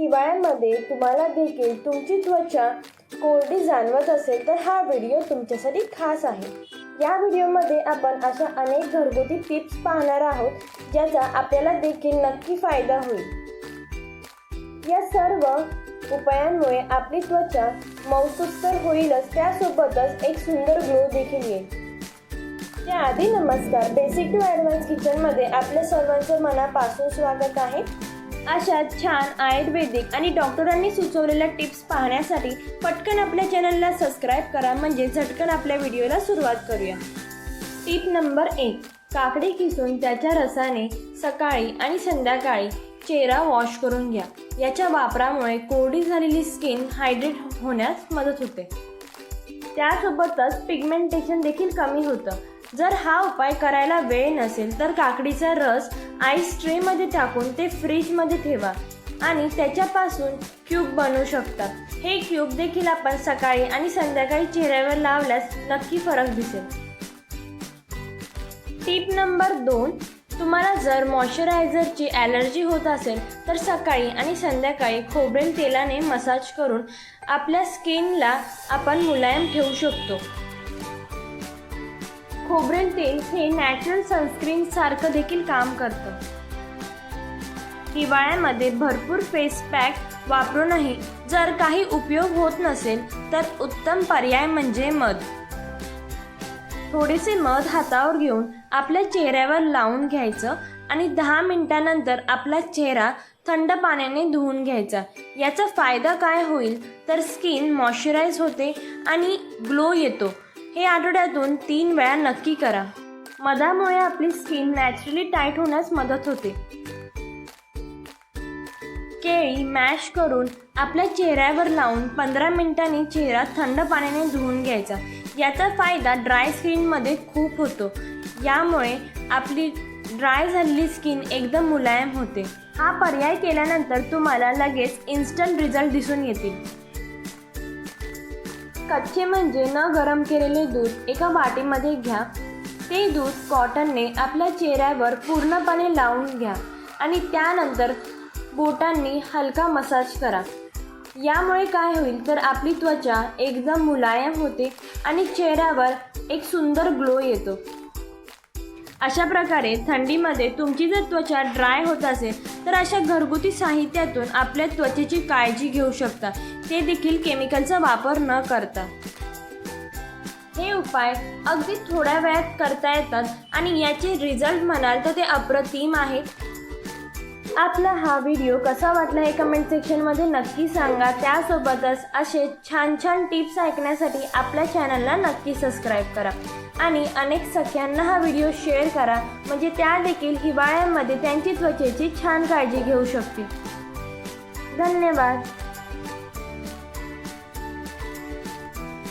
हिवाळ्यामध्ये तुम्हाला देखील तुमची त्वचा कोरडी जाणवत असेल तर हा व्हिडिओ तुमच्यासाठी खास आहे. या व्हिडिओमध्ये आपण अशा अनेक घरगुती टिप्स पाहणार आहोत ज्याचा आपल्याला देखील नक्की फायदा होईल. या सर्व उपायांमुळे आपली त्वचा मौसूद तर होईलच त्यासोबतच एक सुंदर ग्लो देखील येईल. त्याआधी नमस्कार बेसिक टू ॲडव्हान्स किचनमध्ये आपल्या सर्वांचं मनापासून स्वागत आहे. अशा छान आयुर्वेदिक आणि डॉक्टरांनी सुचवलेल्या टिप्स पाहण्यासाठी पटकन आपल्या चॅनलला सबस्क्राईब करा म्हणजे झटकन आपल्या व्हिडिओला सुरुवात करूया. टिप नंबर एक काकडी किसून त्याच्या रसाने सकाळी आणि संध्याकाळी चेहरा वॉश करून घ्या. याच्या वापरामुळे कोरडी झालेली स्किन हायड्रेट होण्यास मदत होते. त्यासोबतच पिगमेंटेशन देखील कमी होतं. जर हा उपाय करायला वेळ नसेल तर काकडीचा रस आईस ट्रेमध्ये टाकून ते फ्रीजमध्ये ठेवा. आणि त्याच्यापासून क्यूब बनवू शकतात हे क्यूब देखील आपण सकाळी आणि संध्याकाळी चेहऱ्यावर लावल्यास नक्की फरक दिसेल. टीप नंबर दोन तुम्हाला जर मॉइश्चरायझरची ॲलर्जी होत असेल तर सकाळी आणि संध्याकाळी खोबरेल तेलाने मसाज करून आपल्या स्किनला आपण मुलायम ठेवू शकतो. खोबरेल तेल हे नॅचरल सनस्क्रीन सारखं देखील काम करतं. हिवाळ्यामध्ये भरपूर फेस पॅक वापरूनही जर काही उपयोग होत नसेल तर उत्तम पर्याय म्हणजे मध. थोडेसे मध हातावर घेऊन आपल्या चेहऱ्यावर लावून घ्यायचं आणि दहा मिनिटानंतर आपला चेहरा थंड पाण्याने धुवून घ्यायचा. याचा फायदा काय होईल? तर स्किन मॉइश्चराईज होते आणि ग्लो येतो. हे आठवड्यातून तीन वेळा नक्की करा. मधामुळे आपली स्किन नॅचरली टाईट होण्यास मदत होते. केळी मॅश करून आपल्या चेहऱ्यावर लावून पंधरा मिनिटांनी चेहरा थंड पाण्याने धुवून घ्यायचा. याचा फायदा ड्राय स्किनमध्ये खूप होतो. यामुळे आपली ड्राय झालेली स्किन एकदम मुलायम होते. हा पर्याय केल्यानंतर तुम्हाला लगेच इन्स्टंट रिझल्ट दिसून येतील. कच्चे म्हणजे न गरम केलेले दूध एका वाटीमध्ये घ्या. ते दूध कॉटनने आपल्या चेहऱ्यावर पूर्णपणे लावून घ्या आणि त्यानंतर बोटांनी हलका मसाज करा. यामुळे काय होईल तर आपली त्वचा एकदम मुलायम होते आणि चेहऱ्यावर एक सुंदर ग्लो येतो. अशा प्रकारे थंडीमध्ये तुमची जर त्वचा ड्राय होत असेल तर अशा घरगुती साहित्यातून आपल्या त्वचेची काळजी घेऊ शकता. ते देखील केमिकलचा वापर न करता. हे उपाय अगदी थोड्या वेळात करता येतात आणि याचे रिझल्ट म्हणाल तर ते अप्रतिम आहेत. आपला हा व्हिडिओ कसा वाटला हे कमेंट सेक्शनमध्ये नक्की सांगा. त्यासोबतच असे छान छान टिप्स ऐकण्यासाठी आपल्या चॅनलला नक्की सबस्क्राईब करा. आणि अनेक सख्यांना हा व्हिडिओ शेअर करा. म्हणजे त्या देखील हिवाळ्यामध्ये त्यांची त्वचेची छान काळजी घेऊ शकतील. धन्यवाद.